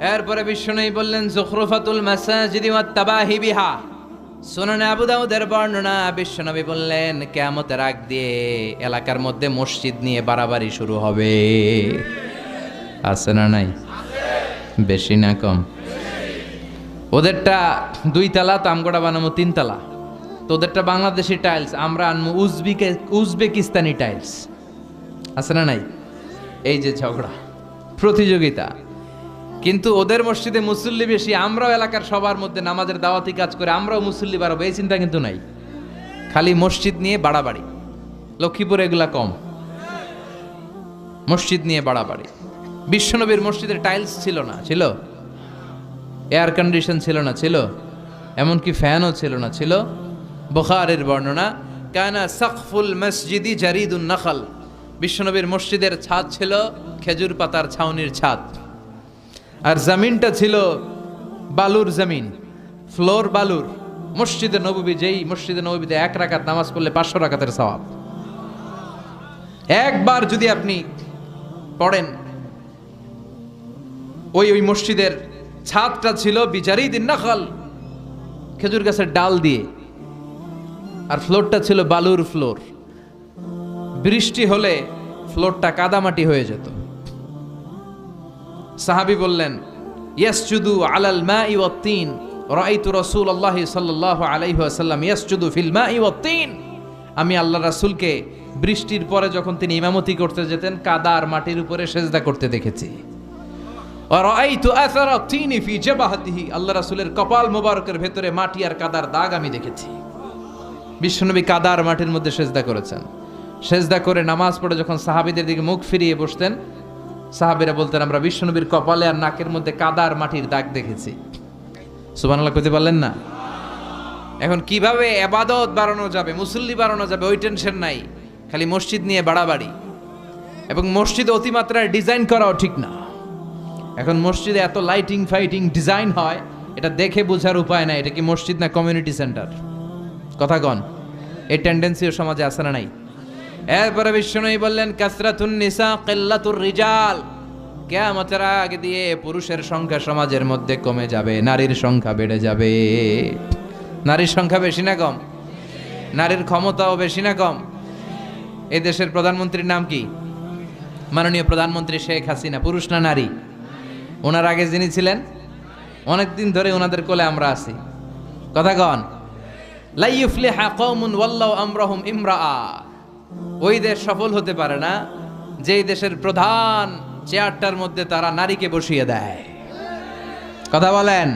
এরপরে বিষ্ণুই বললেন, জুখরুফাতুল মাসাজিদি ওয়াত তাবাহি বিহা। সুনানে আবু দাউদের বর্ণনা বিশ্বনবী বললেন, কেয়ামতের আগ দিয়ে এলাকার মধ্যে মসজিদ নিয়ে বাড়াবাড়ি শুরু হবে। আছে না নাই? বেশি না কম? ওদেরটা দুই তালা, তো আমগোড়া বানাবো তো ওদেরটা বাংলাদেশি টাইলস, আমরা আনব উজবেকে, উজবেকিস্তানি টাইলস। আছে না নাই? এই যে ঝগড়া, প্রতিযোগিতা। কিন্তু ওদের মসজিদে মুসল্লি বেশি, আমরাও এলাকার সবার মধ্যে নামাজের দাওয়াতি কাজ করে, আমরাও মুসল্লি বাড়াবো, এই চিন্তা কিন্তু নাই। খালি মসজিদ নিয়ে বাড়াবাড়ি। লক্ষ্মীপুরে এগুলা কম। মসজিদ নিয়ে বাড়াবাড়ি। বিশ্বনবীর মসজিদের টাইলস ছিল না, ছিল? এয়ার কন্ডিশন ছিল না, ছিল? এমনকি ফ্যানও ছিল না, ছিল? বখারের বর্ণনা, কানা সাকফুল মসজিদি জারিদুন নখল। বিশ্বনবীর মসজিদের ছাদ ছিল খেজুর পাতার ছাউনির ছাদ। আর জমিনটা ছিল বালুর জমিন, ফ্লোর বালুর। মসজিদে নবী যেই মসজিদে নবীতে এক রাকাত নামাজ পড়লে পাঁচশো রাকাতের সওয়াব। একবার যদি আপনি পড়েন, ওই ওই মসজিদের ছাদটা ছিল বিচারি দিন নাখাল, খেজুর গাছের ডাল দিয়ে। আর ফ্লোরটা ছিল বালুর ফ্লোর। বৃষ্টি হলে ফ্লোরটা কাদামাটি হয়ে যেত। সাহাবি বললেন, ইয়াসজুদু আলাল মাই ওয়াত্তিন রাআইতু রাসূলুল্লাহি সাল্লাল্লাহু আলাইহি ওয়াসাল্লাম ইয়াসজুদু ফিল মাই ওয়াত্তিন আমি আল্লাহ রাসূলকে বৃষ্টির পরে যখন তিনি ইমামতি করতে যেতেন কাদা আর মাটির উপরে সেজদা করতে দেখেছি। আল্লাহ রাসূলের কপাল মোবারকের ভেতরে মাটি আর কাদার দাগ আমি দেখেছি। বিশ্বনবী কাদা আর মাটির মধ্যে সেজদা করেছেন। সেজদা করে নামাজ পড়ে যখন সাহাবীদের দিকে মুখ ফিরিয়ে বসতেন সাহাবীরা বলতেন, আমরা বিশ্বনবীর কপালে আর নাকের মধ্যে কাদা আর মাটির দাগ দেখেছি। সুবহানাল্লাহ, কইতে পারলেন না? এখন কীভাবে এবাদত বাড়ানো যাবে, মুসল্লি বাড়ানো যাবে, ওই টেনশন নাই, খালি মসজিদ নিয়ে বাড়াবাড়ি। এবং মসজিদ অতিমাত্রায় ডিজাইন করাও ঠিক না। এখন মসজিদে এত লাইটিং, ফাইটিং ডিজাইন হয়, এটা দেখে বোঝার উপায় নাই, এটা কি মসজিদ না কমিউনিটি সেন্টার? কথা কন, এই টেন্ডেন্সিও সমাজে আছে না নাই? এরপরে বিষ্ণুই বললেন, কাসরাতুন নিসা কিল্লাতুর রিজাল। কেয়ামতের আগে দিয়ে পুরুষের সংখ্যা সমাজের মধ্যে কমে যাবে, নারীর সংখ্যা বেড়ে যাবে। নারীর সংখ্যা বেশি না কম? নারীর ক্ষমতাও বেশি না কম? এই দেশের প্রধানমন্ত্রীর নাম কি? মাননীয় প্রধানমন্ত্রী শেখ হাসিনা, পুরুষ না নারী? ওনার আগে যিনি ছিলেন অনেক দিন ধরে ওনাদের কোলে আমরা আছি। কথা কন। লাইফলিহা কওমুন ওয়াল্লাহু আমরাহুম ইমরাআ। ওই দেশ সফল হতে পারে না, যেই দেশের প্রধান চেয়ারটার মধ্যে তারা নারীকে বসিয়ে দেয়। কথা বলেন?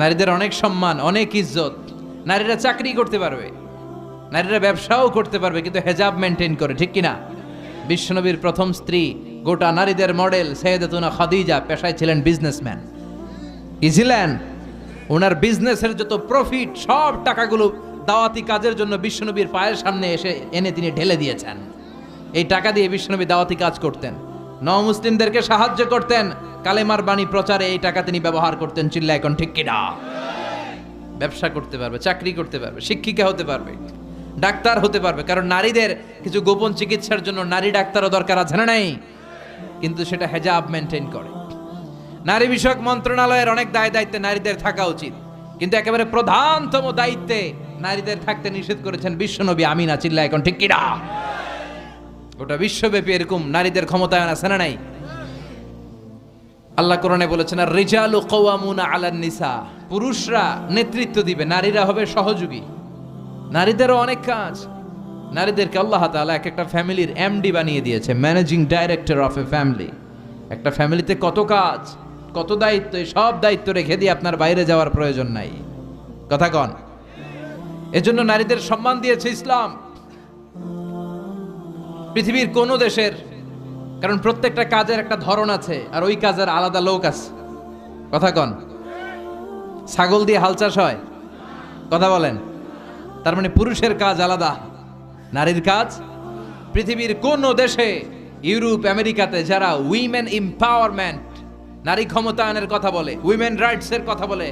নারীদের অনেক সম্মান, অনেক ইজ্জত। নারীরা চাকরি করতে পারবে, নারীরা ব্যবসাও করতে পারবে, কিন্তু হেজাব মেনটেন করে, ঠিক কিনা? বিশ্বনবীর প্রথম স্ত্রী, গোটা নারীদের মডেল সৈয়দাতুনা খাদিজা, পেশায় ছিলেন বিজনেসম্যান কি ছিলেন? ওনার বিজনেসের যত প্রফিট সব টাকাগুলো দাওয়াতি কাজের জন্য বিশ্বনবীর পায়ের সামনে এসে এনে তিনি ঢেলে দিয়েছেন। এই টাকা দিয়ে বিশ্বনবী দাওয়াতি কাজ করতেন। ন মুসলিমদেরকে সাহায্য করতেন। কালেমার বাণী প্রচারে এই টাকা তিনি ব্যবহার করতেন চিল্লা, এখন ঠিক কিনা? ব্যবসা করতে পারবে, চাকরি করতে পারবে, শিক্ষিকা হতে পারবে, ডাক্তার হতে পারবে। কারণ নারীদের কিছু গোপন চিকিৎসার জন্য নারী ডাক্তারও দরকার আছে না নাই? কিন্তু সেটা হেজাব মেনটেন করে। নারী বিষয়ক মন্ত্রণালয়ের অনেক দায় দায়িত্বে নারীদের থাকা উচিত। কিন্তু একেবারে প্রধানতম দায়িত্বে নারীদের থাকতে নিষেধ করেছেন বিশ্বনবী আমিনা চিল্লা এখন ঠিক কিনা? গোটা বিশ্বব্যাপী এরকম নারীদের ক্ষমতায়ন আছে না নাই? আল্লাহ কোরআনে বলেছেন আর রিজালু কওয়ামুনা আলান নিসা। পুরুষরা নেতৃত্ব দিবে, নারীরা হবে সহযোগী। নারীদেরও অনেক কাজ। নারীদেরকে আল্লাহ তাআলা এক একটা ফ্যামিলির এমডি বানিয়ে দিয়েছে, managing director of a family. একটা ফ্যামিলিতে কত কাজ, কত দায়িত্ব সব দায়িত্ব রেখে দিয়ে আপনার বাইরে যাওয়ার প্রয়োজন নাই। কথা কন। এজন্য নারীদের সম্মান দিয়েছে ইসলাম। পৃথিবীর কোন দেশের, কারণ প্রত্যেকটা কাজের একটা ধরন আছে, আর ওই কাজের আলাদা লোক আছে। কথা কন। ছাগল দিয়ে হাল চাষ হয়? কথা বলেন। তার মানে পুরুষের কাজ আলাদা, নারীর কাজ। পৃথিবীর কোন দেশে, ইউরোপ, আমেরিকাতে যারা উইমেন এম্পাওয়ারমেন্ট নারী ক্ষমতায়নের কথা বলে উইমেন রাইটস এর কথা বলে,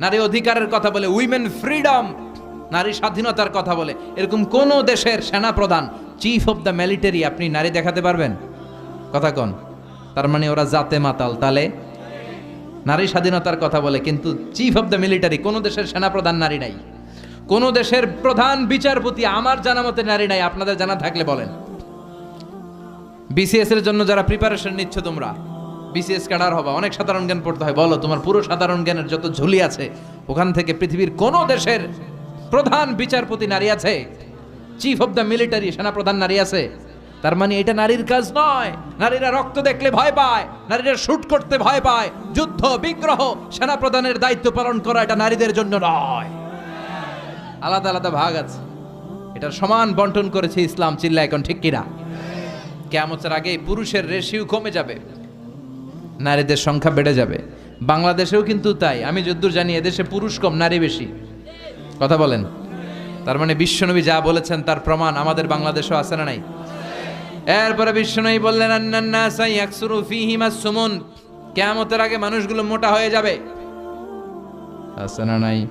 নারী অধিকারের কথা বলে উইমেন ফ্রিডম নারী স্বাধীনতার কথা বলে। এরকম কোন দেশের সেনা প্রধান চিফ অফ দ্য মিলিটারি আপনি নারী দেখাতে পারবেন? কথা কন। তার মানে ওরা জাতে মাতাল, তালে? নারী স্বাধীনতার কথা বলে, কিন্তু চিফ অফ দ্য মিলিটারি কোনো দেশের সেনাপ্রধান নারী নাই। কোনো দেশের প্রধান বিচারপতি আমার জানা মতে নারী নাই, আপনাদের জানা থাকলে বলেন। বিসিএস এর জন্য যারা প্রিপারেশন নিচ্ছ তোমরা বিসিএস ক্যাডার হবা, অনেক সাধারণ জ্ঞান পড়তে হয়। বলো, তোমার পুরো সাধারণ জ্ঞানের যত ঝুলি আছে, ওখান থেকে পৃথিবীর কোন দেশের প্রধান বিচারপতি নারী আছে চিফ অফ দ্য মিলিটারি সেনাপ্রধান নারী আছে। তার মানে এটা নারীর কাজ নয়। নারীরা রক্ত দেখলে ভয় পায়, নারীরা শুট করতে ভয় পায়। যুদ্ধ, বিগ্রহ, সেনাপ্রধানের দায়িত্ব পালন করা এটা নারীদের জন্য নয়। আলাদা আলাদা ভাগ আছে। এটার সমান বন্টন করেছে ইসলাম চিল্লা এখন ঠিক কিনা? কেমতের আগে পুরুষের রেশিও কমে যাবে, নারীদের সংখ্যা বেড়ে যাবে। বাংলাদেশেও কিন্তু তাই। আমি যদ্দূর জানি এদেশে পুরুষ কম, নারী বেশি। কথা বলেন। তার মানে বিশ্বনবী যা বলেছেন তার প্রমাণ আমাদের বাংলাদেশেও আছে না নাই? এরপরে বিশ্বনবী বললেন সুমুন। কিয়ামতের আগে মানুষগুলো মোটা হয়ে যাবে। আছে না নাই?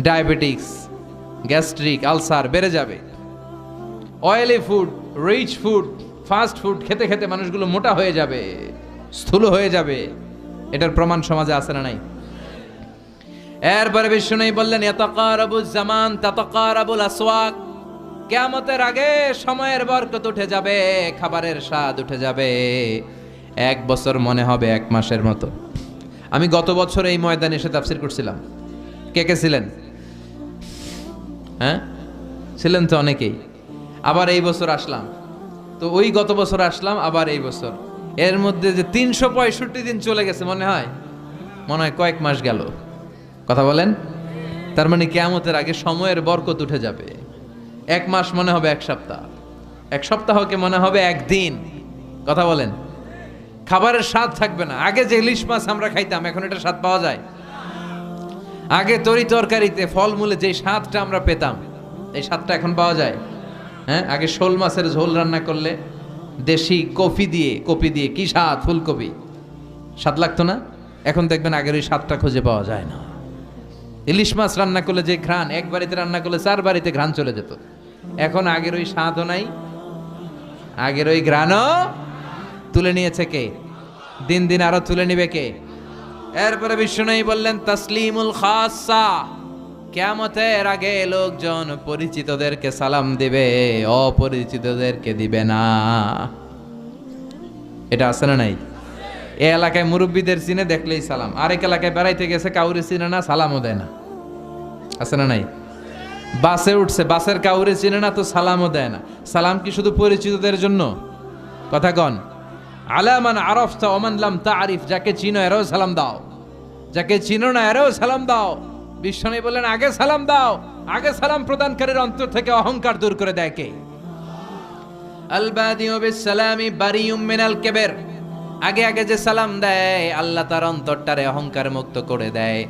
ডায়াবেটিক্স, গ্যাস্ট্রিক, আলসার বেড়ে যাবে। Oily food, rich food, fast food খেতে খেতে মানুষগুলো মোটা হয়ে যাবে, স্থূল হয়ে যাবে। এটার প্রমাণ সমাজে আছে না নাই? এরপরে বিষ্ণু বললেন এতকারাবু জামান, ততকারাবুল আসওয়াক। কেয়ামতের আগে সময়ের বরকত উঠে যাবে, খাবারের স্বাদ উঠে যাবে। এক বছর মনে হবে, এক মাসের মতো। আমি গত বছর এই ময়দানে এসে তাফসির করছিলাম। কে কে ছিলেন? হ্যাঁ? ছিলেন তো অনেকেই। আবার এই বছর আসলাম। তো ওই গত বছর আসলাম, আবার এই বছর। এর মধ্যে যে তিনশো পঁয়ষট্টি দিন চলে গেছে, মনে হয়? মনে হয় কয়েক মাস গেল। কথা বলেন? তার মানে কেয়ামতের আগে সময়ের বরকত উঠে যাবে। এক মাস মনে হবে এক সপ্তাহ। এক সপ্তাহকে মনে হবে একদিন কথা বলেন? খাবারের স্বাদ থাকবে না। আগে যে ইলিশ মাছ আমরা খাইতাম, এখন এটা স্বাদ পাওয়া যায়? আগে তরি তরকারিতে ফলমূলে যে স্বাদটা আমরা পেতাম, এই স্বাদটা এখন পাওয়া যায়? হ্যাঁ? আগে শোল মাছের ঝোল রান্না করলে দেশি কফি দিয়ে, কপি দিয়ে, কি স্বাদ? ফুলকপি। স্বাদ লাগতো না? এখন দেখবেন আগের ওই স্বাদটা খুঁজে পাওয়া যায় না। ইলিশ মাছ রান্না করলে যে ঘ্রাণ, এক বাড়িতে রান্না করলে চার বাড়িতে ঘ্রাণ চলে যেত। এখন আগের ওই স্বাদও নাই, আগের ওই ঘ্রাণও তুলে নিয়েছে কে? দিন দিন আরও তুলে নিবে কে? এরপরে বিষ্ণুই বললেন, তসলিমুল খাসা কেমতের আগে লোকজন পরিচিতদেরকে সালাম দিবে, অপরিচিতদেরকে দিবে না। এটা আছে না নাই? এ এলাকায় মুরব্বীদের চিনে দেখলেই সালাম। আরেক এলাকায় বেড়াইতে গেছে, কাউরে চিনে না, সালামও দেয় না। আছে না নাই? বাসে উঠছে, বাসের কাউরে চিনে না, তো সালামও দেয় না। সালাম কি শুধু পরিচিতদের জন্য? কথা কন। আলামান আরফতা ওমানলাম তা আরিফ যাকে চিনো এরাও সালাম দাও। যাকে চিনো না, এরাও সালাম দাও। বিশ্বনী বললেন, আগে সালাম দাও, আগে সালাম প্রদানকারীর অন্তর থেকে অহংকার দূর করে দেয় কে? আলবাদিউ বিসসালামি বারিউম মিনাল কেবের। আগে আগে যে সালাম দেয়, আল্লাহ তার অন্তরটারে অহংকার মুক্ত করে দেয়।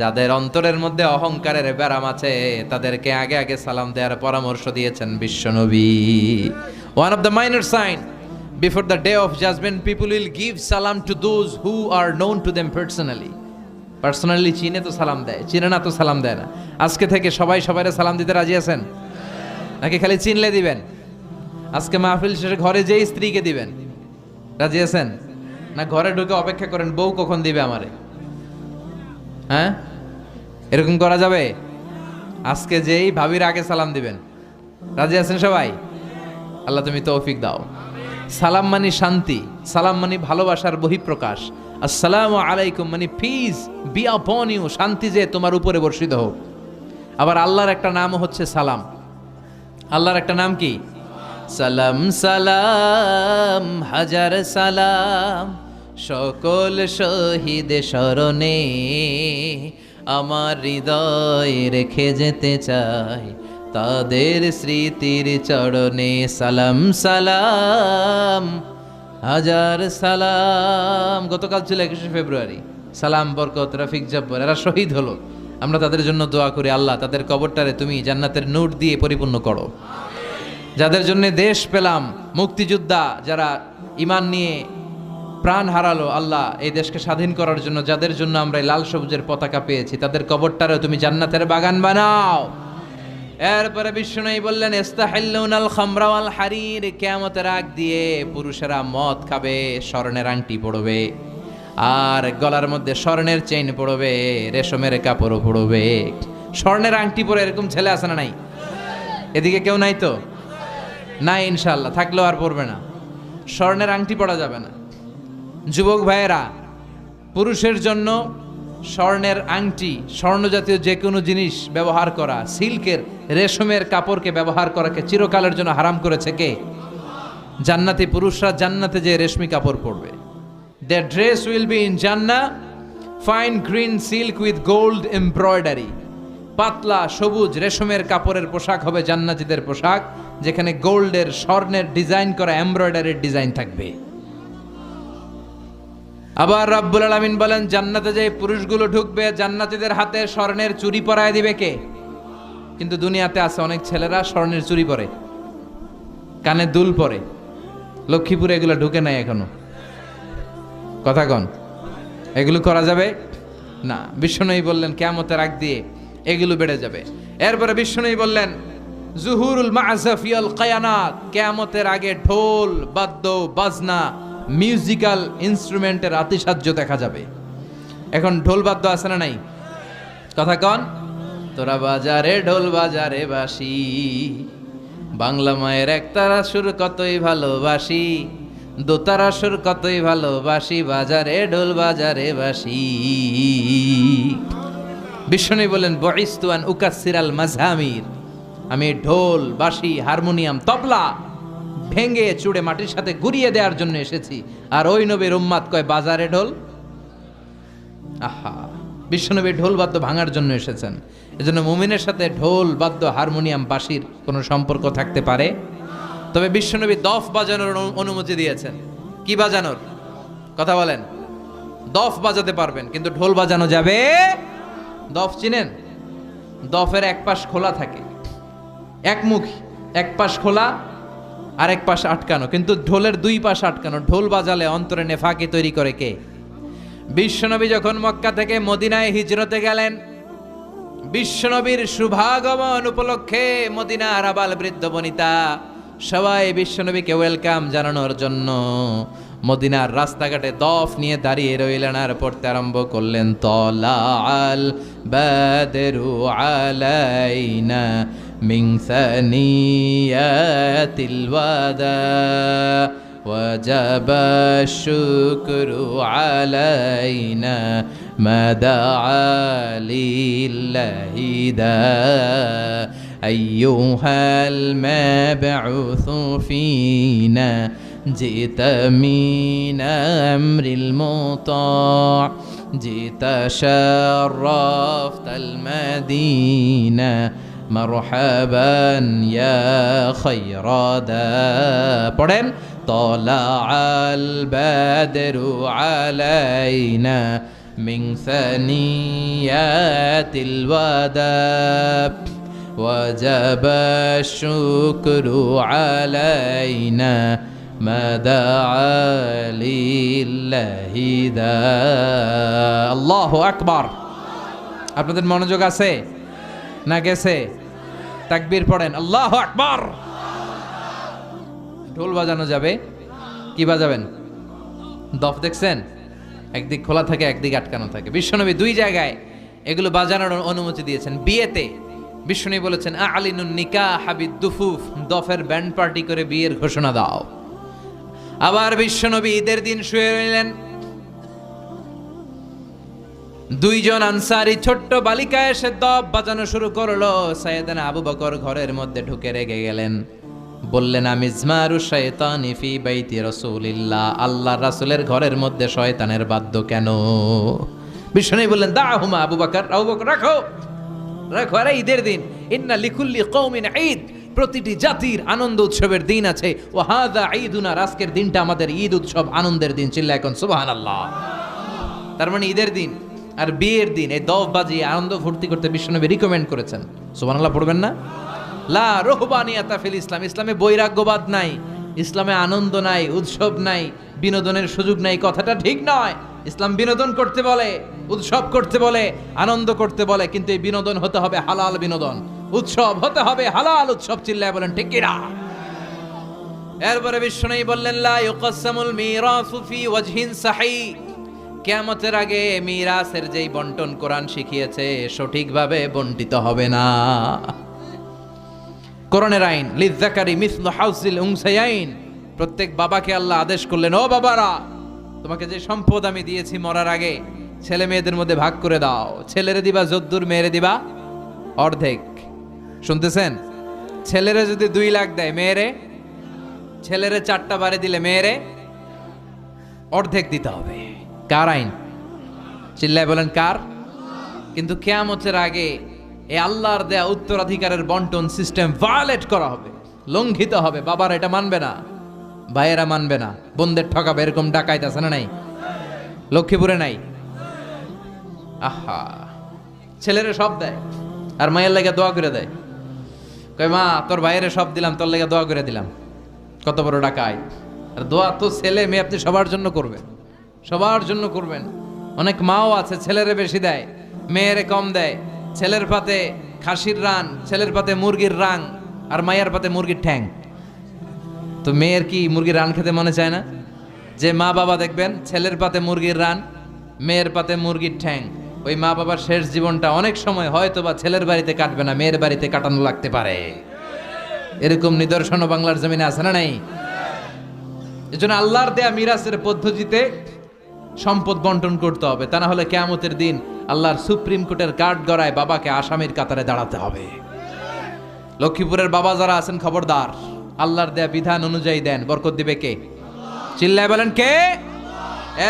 যাদের অন্তরের মধ্যে অহংকারের ব্যারাম আছে, তাদেরকে আগে আগে সালাম দেওয়ার পরামর্শ দিয়েছেন বিশ্বনবী। One of the minor sign before the day of judgement people will give সালাম to those who are known to them personally personally চিনে তো সালাম দেয়, চিনে না তো সালাম দেয় না। আজকে থেকে সবাই সবাই সালাম দিতে রাজি আছেন? নাকি খালি চিনলে দিবেন? আজকে মাহফিল শেষে ঘরে যেই স্ত্রীকে দিবেন, রাজি আছেন? না ঘরে ঢুকে অপেক্ষা করেন, বউ কখন দিবে আমারে? হ্যাঁ? এরকম করা যাবে? আজকে যেই ভাবির আগে সালাম দিবেন। রাজি আছেন সবাই? আল্লাহ তুমি তৌফিক দাও। সালাম মানি শান্তি, সালাম মানি ভালোবাসার বহিঃপ্রকাশ। আসসালামু আলাইকুম মানে ফিজ বি আপন ইউ শান্তি যে তোমার উপরে বর্ষিত হোক। আবার আল্লাহর একটা নাম হচ্ছে সালাম। আল্লাহর একটা নাম কি? সালাম সালাম, হাজার সালাম। সকল শহীদ স্মরণে আমার হৃদয় রেখে যেতে চাই। তাদের স্মৃতির চরণে সালাম সালাম, হাজার সালাম। গতকাল ছিল একুশে ফেব্রুয়ারি। সালাম, বরকত, রফিক জব্বর, এরা শহীদ হলো। আমরা তাদের জন্য দোয়া করি, আল্লাহ তাদের কবরটারে তুমি জান্নাতের নোট দিয়ে পরিপূর্ণ করো। যাদের জন্য দেশ পেলাম, মুক্তিযোদ্ধা যারা ইমান নিয়ে প্রাণ হারালো, আল্লাহ এই দেশকে স্বাধীন করার জন্য যাদের জন্য আমরা এই লাল সবুজের পতাকা পেয়েছি, তাদের কবরটারে তুমি জান্নাতের বাগান বানাও। এরপরে বিষ্ণু বললেন ইস্তাহিল্লুনাল খামরা ওয়াল হারির কিয়ামতের আগ দিয়ে পুরুষেরা মদ খাবে, স্বর্ণের আংটি পড়বে, আর গলার মধ্যে স্বর্ণের চেইন পড়বে, রেশমের কাপড়ও পড়বে। স্বর্ণের আংটি পরে এরকম ছেলে আছে না নাই? এদিকে কেউ নাই তো? নাই ইনশাল্লাহ থাকলেও আর পড়বে না। স্বর্ণের আংটি পরা যাবে না। যুবক ভাইয়েরা, পুরুষের জন্য স্বর্ণের আংটি স্বর্ণ জাতীয় যে কোনো জিনিস ব্যবহার করা, সিল্কের, রেশমের কাপড়কে ব্যবহার করাকে চিরকালের জন্য হারাম করেছে কে? জান্নাতি পুরুষরা জান্নাতে যে রেশমি কাপড় পরবে। The dress will be in জান্না fine green silk with gold embroidery পাতলা, সবুজ, রেশমের কাপড়ের পোশাক হবে জান্নাতিদের পোশাক। যেখানে গোল্ডের, স্বর্ণের ডিজাইন করা, এমব্রয়ডারির ডিজাইন থাকবে। আবার রাব্বুল আলামিন বলেন, জান্নাতে যে পুরুষগুলো ঢুকবে, জান্নাতীদের হাতে স্বর্ণের চুরি পরায় দিবে কে? কিন্তু দুনিয়াতে আছে অনেক ছেলেরা স্বর্ণের চুরি পরে, কানে দুল পরে। লক্ষ্মীপুরে এগুলো ঢুকে নাই এখনও। কথা কন, এগুলো করা যাবে? না বিষ্ণুই বললেন কেমতের আগ দিয়ে এগুলো বেড়ে যাবে। এরপরে বিষ্ণুই বললেন জুহুরুল মাজাফিয়াল কায়ানাত, কেয়ামতের আগে ঢোল, বাদ্য, বাজনা মিউজিক্যাল ইনস্ট্রুমেন্টের আতিসাহ্য দেখা যাবে। এখন ঢোল বাদ্য আছে না নাই? কথা কন। তোরা বাজারে, ঢোল বাজারে বাসি। বাংলা মায়ের একতারা সুর কতই ভালোবাসি। দোতারা সুর কতই ভালোবাসি। বাজারে, ঢোল বাজারে বাসি। বিষ্ণু বলেন বইস্তুয়ান উকাসিরাল মাঝামির আমি ঢোল, বাঁশি, হারমোনিয়াম, তবলা ভেঙে চুড়ে মাটির সাথে গুড়িয়ে দেওয়ার জন্য এসেছি। আর ওই নবীর উম্মাদ কয়, বাজারে ঢোল? আহা, বিশ্বনবী ঢোল বাদ্য ভাঙার জন্য এসেছেন। এজন্য মুমিনের সাথে ঢোল, বাদ্য, হারমোনিয়াম, বাঁশির কোনো সম্পর্ক থাকতে পারে? তবে বিশ্বনবী দফ বাজানোর অনু- অনুমতি দিয়েছেন। কি বাজানোর? কথা বলেন। দফ বাজাতে পারবেন, কিন্তু ঢোল বাজানো যাবে? দফ চিনেন? দফের এক পাশ খোলা থাকে। একমুখী এক পাশ খোলা আর এক পাশ আটকানো। কিন্তু ঢোলের দুই পাশ আটকানো। ঢোল বাজালে অন্তরে নেফাকি তৈরি করে কে? বিশ্বনবী যখন মক্কা থেকে মদিনায় হিজরতে গেলেন, বিশ্বনবীর শুভাগমন উপলক্ষে মদিনার আবাল বৃদ্ধ বনিতা, সবাই বিশ্বনবীকে ওয়েলকাম জানানোর জন্য মদিনার রাস্তাঘাটে দফ নিয়ে দাঁড়িয়ে রইলেন আর পড়তে আরম্ভ করলেন তলা আল বাদরু আলাইনা من ثنيات الوداع وجب الشكر علينا ما دعا لله دا. أيها المبعوث فينا جئت من أمر المطاع جئت شرفت المدينة. مرحبا يا خير دا পড়েন طلع البدر علينا من ثنيات الوداع وجب الشكر علينا ما دعا لله ذا الله أكبر আপনাদের মনোযোগ আছে না গেছে তাকবীর পড়েন, আল্লাহ আকবার। ঢোল বাজানো যাবে। কি বাজাবেন? দফ দেখছেন? একদিক খোলা থাকে, একদিক আটকানো থাকে। বিশ্বনবী দুই জায়গায় এগুলো বাজানোর অনুমতি দিয়েছেন। বিয়েতে বিশ্বনবী বলেছেন আলিনুন নিকা হাবিদ দুফুফ দফের ব্যান্ড পার্টি করে বিয়ের ঘোষণা দাও। আবার বিশ্বনবী ঈদের দিন শুয়ে রইলেন। দুইজন আনসারি ছোট্ট বালিকা এসে দব বাজানো শুরু করল। সাইয়েদানা আবু বকর ঘরের মধ্যে ঢুকে রেগে গেলেন। বললেন আমি ইজমারু শয়তানি ফি বাইতি রাসূলিল্লাহ। আল্লাহ রাসূলের ঘরের মধ্যে শয়তানের বাদ্য কেন? বিষ্ণু বললেন দা হুমা আবু বকর আবু বকর, রাখো। রাখো, আরে ঈদের দিন। ইন্না লিকুল্লি কওমিন ঈদ। প্রতিটি জাতির আনন্দ উৎসবের দিন আছে। ও হাদা ঈদুনা আজকের দিনটা আমাদের ঈদ উৎসব আনন্দের দিন চিল্লা এখন সুবহানাল্লাহ। তার মানে ঈদের দিন। আর বিয়ের দিন এই দফ বাজিয়ে আনন্দ ভর্তি করতে বিশ্বনবী রিকমেন্ড করেছেন। সুবহানাল্লাহ, পড়বেন না? লা রোহবানিয়াতা ফিল ইসলাম। ইসলামে বৈরাগ্যবাদ নাই, ইসলামে আনন্দ নাই, উৎসব নাই, বিনোদনের সুযোগ নাই, কথাটা ঠিক নয়। ইসলাম বিনোদন করতে বলে, উৎসব করতে বলে, আনন্দ করতে বলে, কিন্তু এই বিনোদন হতে হবে হালাল বিনোদন। উৎসব হতে হবে হালাল উৎসব চিল্লায় বলেন, ঠিক কিনা? এরপরে বিষ্ণু বললেন, লা ইউকাসসামুল মিরাসু ফি ওয়াজহিন সাহি। কেয়ামতের আগে মিরাসের যেই বন্টন কোরআন শিখিয়েছে, সঠিকভাবে বন্টিত হবে না। কোরআনের আইন লিজাকারি মিসলু হাউসিল উংসাইন প্রত্যেক বাবাকে আল্লাহ আদেশ করলেন, ও বাবারা, তোমাকে যে সম্পদ আমি দিয়েছি মরার আগে, ছেলে মেয়েদের মধ্যে ভাগ করে দাও। ছেলেরে দিবা যদ্দুর, মেয়েরে দিবা অর্ধেক। শুনতেছেন? ছেলেরে যদি দুই লাখ দেয়, মেয়েরে? ছেলেরে চারটা বারে দিলে মেয়েরে? অর্ধেক দিতে হবে। কার আইন? চিল্লায় বলেন কার? কিন্তু কেয়ামতের আগে এ আল্লাহর দেয়া উত্তরাধিকারের বন্টন সিস্টেম ভায়োলেট করা হবে, লঙ্ঘিত হবে। বাবার এটা মানবে না, ভাইয়েরা মানবে না। বোনদের ঠকাবে, এরকম ডাকাইতে আছে না নাই? লক্ষ্মীপুরে নাই? আহা, ছেলেরে সব দেয়, আর মায়ের লেগে দোয়া করে দেয়। কয়, মা, তোর ভাইয়েরে সব দিলাম, তোর লেগে দোয়া করে দিলাম। কত বড় ডাকাই আর দোয়া তো ছেলে মেয়ে আপনি সবার জন্য করবেন। সবার জন্য করবেন। অনেক মাও আছে, ছেলেরে বেশি দেয়, মেয়েরে কম দেয়। ছেলের পাতে খাসির রান, ছেলের পাতে মুরগির রাং, আর মায়ের পাতে মুরগির ঠ্যাং। তো মেয়ের কি মুরগির রান খেতে মনে চায় না? যে মা বাবা দেখবেন, ছেলের পাতে মুরগির রান, মেয়ের পাতে মুরগির ঠ্যাং। ওই মা বাবার শেষ জীবনটা অনেক সময় হয়তো বা ছেলের বাড়িতে কাটবে না, মেয়ের বাড়িতে কাটানো লাগতে পারে। এরকম নিদর্শনও বাংলার জমিনে আছে না নাই? এজন্য আল্লাহর দেয়া মিরাসের পদ্ধতিতে সম্পদ বন্টন করতে হবে। তা না হলে কেয়ামতের দিন আল্লাহর সুপ্রিম কোর্টের কাঠ গড়ায় বাবাকে আসামির কাতারে দাঁড়াতে হবে। লক্ষ্মীপুরের বাবা যারা আছেন খবরদার, আল্লাহর দেয়া বিধান অনুযায়ী দেন। বরকত দিবে কে? চিল্লায় বলেন কে?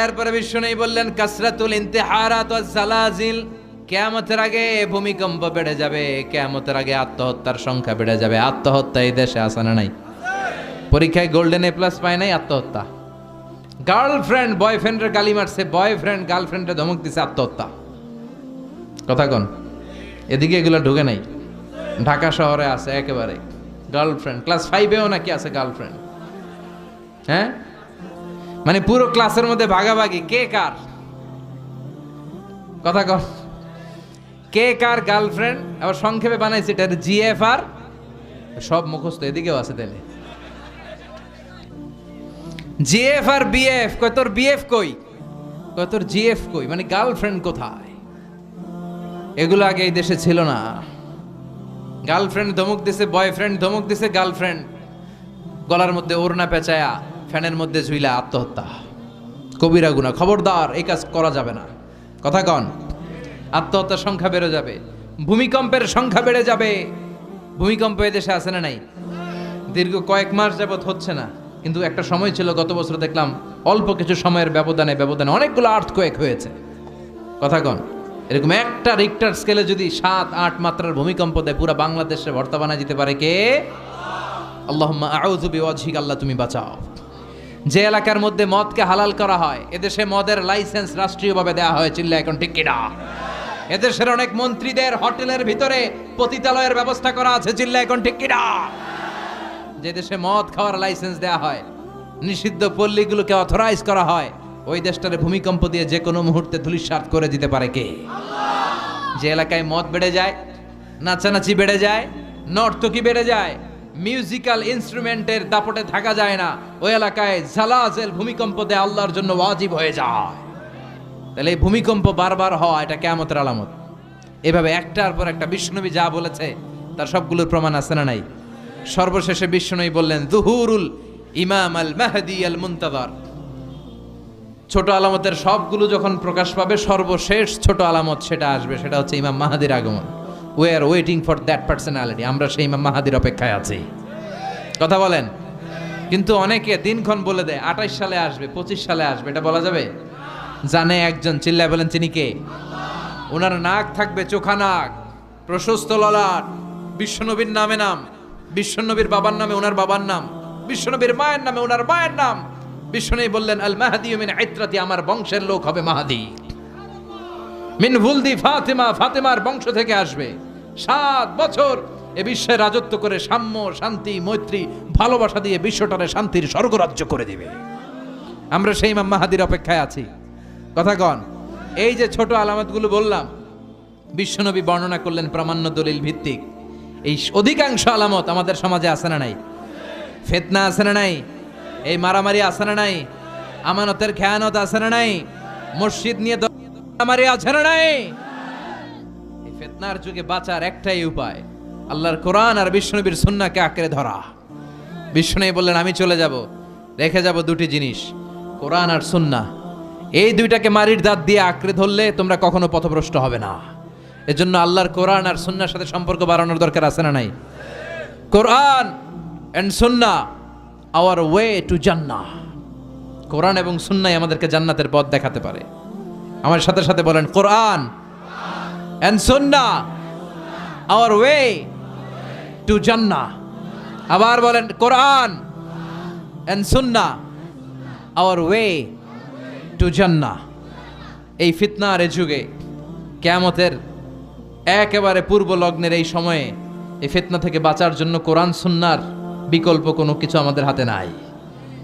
এরপরে বিশ্ব নেই বললেন, কাসরাতুল ইন্তেহারাত জালাজিল কেয়ামতের আগে ভূমিকম্প বেড়ে যাবে, কেয়ামতের আগে আত্মহত্যার সংখ্যা বেড়ে যাবে। আত্মহত্যা এই দেশে আসে না নাই? পরীক্ষায় গোল্ডেন এ প্লাস পায় নাই আত্মহত্যা। গার্লফ্রেন্ড বয়ফ্রেন্ডের গালি মারছে বয়ফ্রেন্ড গার্লফ্রেন্ডে ধমক দিছে, আত্মহত্যা। কথা কন, এদিকে এগুলো ঢুকে নাই। ঢাকা শহরে আছে একেবারে। গার্লফ্রেন্ড ক্লাস ফাইভেও নাকি আছে গার্লফ্রেন্ড হ্যাঁ? মানে পুরো ক্লাসের মধ্যে ভাগাভাগি, কে কার? কথা কর কে কার গার্লফ্রেন্ড আবার সংক্ষেপে বানাইছে, এটা জিএফ আর সব মুখস্থ, এদিকেও আছে তাহলে। জিএফ আর বিএফ কয় তোর বিএফ কই? কয় তোর জিএফ কই? মানে গার্লফ্রেন্ড কোথায়? এগুলো আগে এই দেশে ছিল না। গার্লফ্রেন্ড ধমক দিছে বয়ফ্রেন্ড ধমক দিছে গার্লফ্রেন্ড গলার মধ্যে ওড়না পেঁচায়া, ফ্যানের মধ্যে ঝুইলা আত্মহত্যা। কবিরা গুণা, খবরদার, এই কাজ করা যাবে না। কথা কন, আত্মহত্যার সংখ্যা বেড়ে যাবে। ভূমিকম্পের সংখ্যা বেড়ে যাবে। ভূমিকম্প এদেশে আছে না নাই? দীর্ঘ কয়েক মাস যাবৎ হচ্ছে না। কিন্তু একটা সময় ছিল, গত বছর দেখলাম অল্প কিছু সময়ের ব্যবধানে ব্যবধানে অনেকগুলো আর্থ কয়েক হয়েছে। কথা কন, এরকম একটা রিক্টার স্কেলে যদি সাত, আট মাত্রার ভূমিকম্প দেয়, পুরো বাংলাদেশে ভর্তা যেতে পারে কে? আল্লাহ আউজুবি ওয়াজিক আল্লাহ তুমি বাঁচাও। যে এলাকার মধ্যে মদকে হালাল করা হয়, এদেশে মদের লাইসেন্স রাষ্ট্রীয়ভাবে দেওয়া হয় চিল্লা এখন ঠিক কিনা? এদেশের অনেক মন্ত্রীদের হোটেলের ভিতরে পতিতালয়ের ব্যবস্থা করা আছে চিল্লা এখন ঠিক কিনা? যে দেশে মদ খাওয়ার লাইসেন্স দেওয়া হয়, নিষিদ্ধ পল্লীগুলোকে অথরাইজ করা হয়, ওই দেশটারে ভূমিকম্প দিয়ে যে কোনো মুহূর্তে ধুলিস্বাত করে দিতে পারে কে? যে এলাকায় মদ বেড়ে যায়, নাচানাচি বেড়ে যায়, নর্তকি বেড়ে যায় মিউজিক্যাল ইনস্ট্রুমেন্টের দাপটে থাকা যায় না, ওই এলাকায় জালাজেল ভূমিকম্প দেয় আল্লাহর জন্য ওয়াজিব হয়ে যায়। তাহলে এই ভূমিকম্প বারবার হওয়া, এটা কেমতের আলামত। এভাবে একটার পর একটা বিষ্ণুবী যা বলেছে, তার সবগুলোর প্রমাণ আছে না নাই? সর্বশেষে বিষ্ণুই বললেন, দুহুরুল ইমাম আল মাহদি আল মুন্তাদার ছোট আলামতের সবগুলো যখন প্রকাশ পাবে, সর্বশেষ ছোট আলামত সেটা আসবে, সেটা হচ্ছে ইমাম মাহাদির আগমন। We are waiting for that personality আমরা সেই ইমাম মাহাদির অপেক্ষায় আছি। কথা বলেন। কিন্তু অনেকে দিনক্ষণ বলে দেয়, আঠাইশ সালে আসবে, পঁচিশ সালে আসবে। এটা বলা যাবে? জানে একজন, চিল্লায় বলেন তিনি কে? ওনার নাক থাকবে চোখা নাক, প্রশস্ত ললাট, বিশ্বনবীর নামে নাম। বিশ্বনবীর বাবার নামে ওনার বাবার নাম, বিশ্বনবীর মায়ের নামে ওনার মায়ের নাম। বিশ্বনবী বললেন, আল মাহাদি মিন আইত্রাতি আমার বংশের লোক হবে মাহাদি। মিন ভুলদি ফাতেমা, ফাতেমার বংশ থেকে আসবে। সাত বছর এ বিশ্বে রাজত্ব করে সাম্য, শান্তি, মৈত্রী, ভালোবাসা দিয়ে বিশ্বটারে শান্তির স্বর্গরাজ্য করে দিবে। আমরা সেই ইমাম মাহাদির অপেক্ষায় আছি। কথা কন, এই যে ছোট আলামতগুলো বললাম, বিশ্বনবী বর্ণনা করলেন প্রামাণ্য দলিল ভিত্তিক। এই অধিকাংশ আলামত আমাদের সমাজে আছে না নাই? ফেতনা আছে না নাই? এই মারামারি আছে না নাই? আমানতের খেয়ানত আছে না নাই? মসজিদ নিয়ে আমারই আছে না নাই? এই ফেতনার যুগে বাঁচার একটাই উপায়, আল্লাহর কোরআন আর বিষ্ণুনবীর সুন্নাহকে আঁকড়ে ধরা। বিষ্ণুনবী বললেন, আমি চলে যাব, রেখে যাব দুটি জিনিস, কোরআন আর সুন্নাহ এই দুইটাকে মারির দাঁত দিয়ে আঁকড়ে ধরলে তোমরা কখনো পথভ্রষ্ট হবে না। এজন্য আল্লাহর কোরআন আর সুন্নাহর সাথে সম্পর্ক বাড়ানোর দরকার আছে না নাই? কোরআন অ্যান্ড সুন্নাহ আওয়ার ওয়ে টু জান্নাহ কোরআন এবং সুন্নাই আমাদেরকে জান্নাতের পথ দেখাতে পারে। আমার সাথে সাথে বলেন, কোরআন অ্যান্ড সুন্না আওয়ার ওয়ে টু জান্নাহ আবার বলেন, কোরআন অ্যান্ড সুন্না আওয়ার ওয়ে টু জান্নাহ এই ফিতনার এ যুগে, কেয়ামতের একেবারে পূর্ব লগ্নের এই সময়ে এই ফিতনা থেকে বাঁচার জন্য কোরআন সুন্নার বিকল্প কোনো কিছু আমাদের হাতে নাই।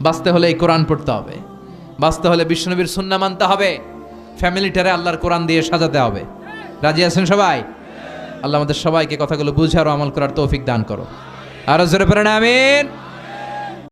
বাঁচতে হলে এই কোরআন পড়তে হবে। বাঁচতে হলে বিষ্ণুনবীর সুন্না মানতে হবে। ফ্যামিলিটারে আল্লাহর কোরআন দিয়ে সাজাতে হবে। রাজি আছেন সবাই? আল্লাহ আমাদের সবাইকে কথাগুলো বুঝার ও আমল করার তৌফিক দান করো আরও জোরে পড়েন, আমিন।